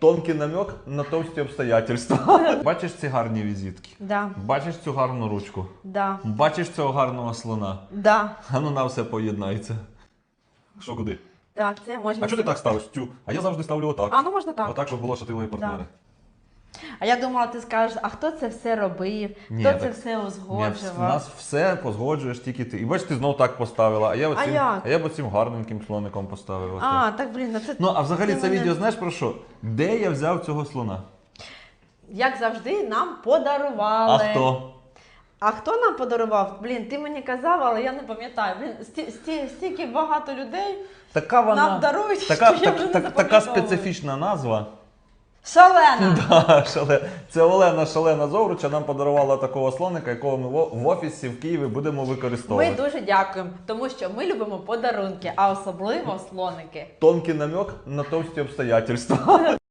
Тонкий намек на товсті обстоятельства. Бачиш ці гарні візитки? Да, Бачиш цю гарну ручку? да, Бачиш цього гарного слона? да. А ну на все поєднається. Що куди? Так, це можна. А чого ти так ставиш? Тю? А я завжди ставлю отак. А ну можна так. Отак, щоб було, що ти мої партнери. А я думала, ти скажеш, а хто це все робив? Ні, хто так- це все Ні, узгоджував? в нас все позгоджуєш тільки ти. І бач, ти знов так поставила, а я оцим, як? а я б оцим гарненьким слоником поставив. отак. А, так блін, ну це Ну, а взагалі ти це мене- відео знаєш про що? Де я взяв цього слона? як завжди нам подарували. А хто? А хто нам подарував? Блін, ти мені казав, але я не пам'ятаю. Блін, сті, сті, стільки багато людей Така вона. нам дарують, Така, що я вже так, не так, така запам'ятовую. специфічна назва. Шалена! Да, шале... Це Олена Шалена Зовруча нам подарувала такого слоника, якого ми в- в офісі в Києві будемо використовувати. Ми дуже дякуємо, тому що ми любимо подарунки, а особливо слоники. Тонкий намек на товсті обстоятельства.